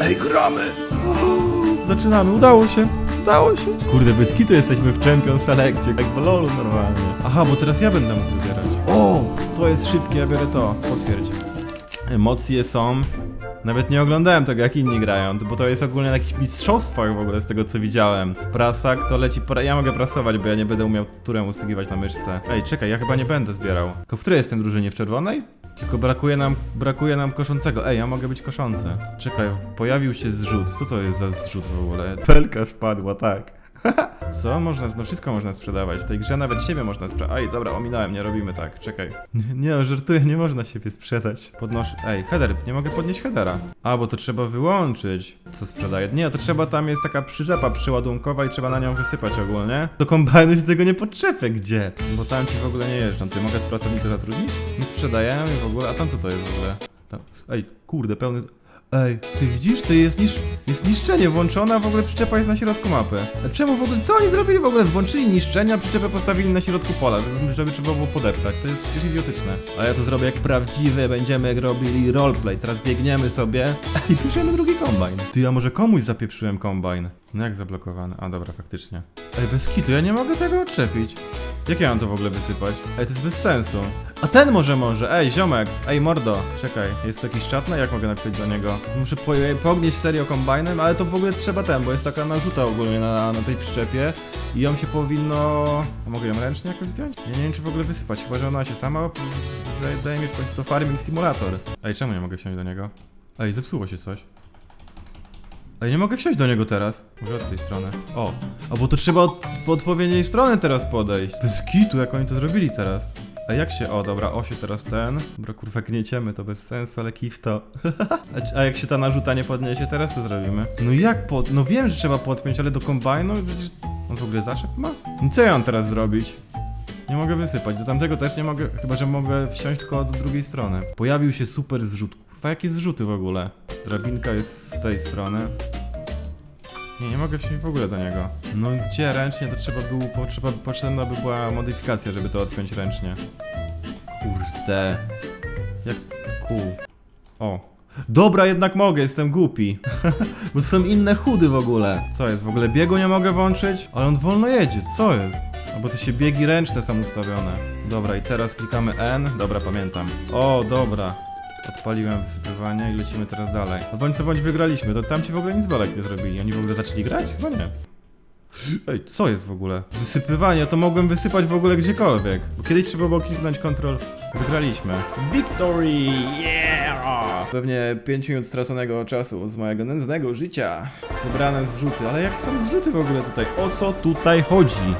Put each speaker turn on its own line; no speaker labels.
Ej, gramy! Zaczynamy, udało się, udało się. Kurde, bez kitu jesteśmy w Champion Selectie, jak w LoLu normalnie. Aha, bo teraz ja będę mógł wybierać. O, to jest szybkie, ja biorę to, potwierdź. Emocje są... Nawet nie oglądałem tego, jak inni grają, bo to jest ogólnie na jakichś mistrzostwach w ogóle z tego, co widziałem. Prasak to leci... Pra... Ja mogę prasować, bo ja nie będę umiał turem usługiwać na myszce. Ej, czekaj, ja chyba nie będę zbierał. Tylko w której jestem drużynie? W czerwonej? Tylko brakuje nam, brakuje nam koszącego. Ej, ja mogę być koszący. Czekaj, pojawił się zrzut. Co to jest za zrzut w ogóle? Pelka spadła, tak. Co? Można, no wszystko można sprzedawać. W tej grze nawet siebie można sprzedać. Ej, dobra, ominąłem, nie robimy tak, czekaj. Nie, nie, żartuję, nie można siebie sprzedać. Podnoszę. Ej, header, nie mogę podnieść headera. A, bo to trzeba wyłączyć. Co sprzedaje? Nie, to trzeba, tam jest taka przyczepa przyładunkowa i trzeba na nią wysypać ogólnie. Do kombajnu się tego nie podczepię, gdzie? Bo tam ci w ogóle nie jeżdżą. Ty mogę pracownika zatrudnić? Nie sprzedajemy w ogóle, a tam co to jest w ogóle? Tam. Ej, kurde, pełny... Ej, ty widzisz? To jest, nisz... jest niszczenie włączone, a w ogóle przyczepa jest na środku mapy. A czemu w ogóle, co oni zrobili w ogóle? Włączyli niszczenia, przyczepę postawili na środku pola, żeby, żeby trzeba było podeptać. To jest przecież idiotyczne. A ja to zrobię jak prawdziwy, będziemy robili roleplay. Teraz biegniemy sobie i bierzemy drugi kombajn. Ty, a może komuś zapieprzyłem kombajn? No jak zablokowany? A dobra, faktycznie. Ej, bez kitu, ja nie mogę tego odczepić. Jak ja mam to w ogóle wysypać? Ej, to jest bez sensu. A ten może może, ej, ziomek, ej, mordo, czekaj, jest tu jakiś czat, no jak mogę napisać do niego? Muszę po, pognieść serio kombajnem, ale to w ogóle trzeba ten, bo jest taka narzuta ogólnie na, na tej przyczepie i ją się powinno... A mogę ją ręcznie jakoś zdjąć? Ja nie wiem, czy w ogóle wysypać, chyba, że ona się sama daje mi w końcu to Farming Simulator. Ej, czemu nie mogę wsiąść do niego? Ej, zepsuło się coś. Ej, nie mogę wsiąść do niego teraz. Może od tej strony. O, a bo to trzeba od po odpowiedniej strony teraz podejść. Bez kitu, jak oni to zrobili teraz. A jak się, o dobra, o się teraz ten. Dobra, kurwa, gnieciemy, to bez sensu, ale kif to. a, a jak się ta narzuta nie podniesie, teraz co zrobimy? No jak pod, no wiem, że trzeba podpiąć, ale do kombajnu przecież on w ogóle zaszep ma? No co ja mam teraz zrobić? Nie mogę wysypać, do tamtego też nie mogę, chyba że mogę wsiąść tylko od drugiej strony. Pojawił się super zrzut. Kurwa, jakie zrzuty w ogóle? Drabinka jest z tej strony. Nie, nie mogę wsiąść w ogóle do niego. No gdzie ręcznie to trzeba było, potrzeba, potrzebna by była modyfikacja, żeby to odpiąć ręcznie. Kurde. Jak kół. O. Dobra, jednak mogę, jestem głupi. Bo są inne chudy w ogóle. Co jest, w ogóle biegu nie mogę włączyć? Ale on wolno jedzie, co jest? Albo to się biegi ręczne są ustawione. Dobra, i teraz klikamy N. Dobra, pamiętam. O, dobra. Odpaliłem wysypywanie i lecimy teraz dalej. No bądź co bądź wygraliśmy, to tam ci w ogóle nic bolek nie zrobili. Oni w ogóle zaczęli grać? Chyba nie. Ej, co jest w ogóle? Wysypywanie, to mogłem wysypać w ogóle gdziekolwiek. Bo kiedyś trzeba było kliknąć Ctrl. Wygraliśmy. Victory! Yeah! Pewnie 5 minut straconego czasu z mojego nędznego życia. Zebrane zrzuty, ale jakie są zrzuty w ogóle tutaj? O co tutaj chodzi?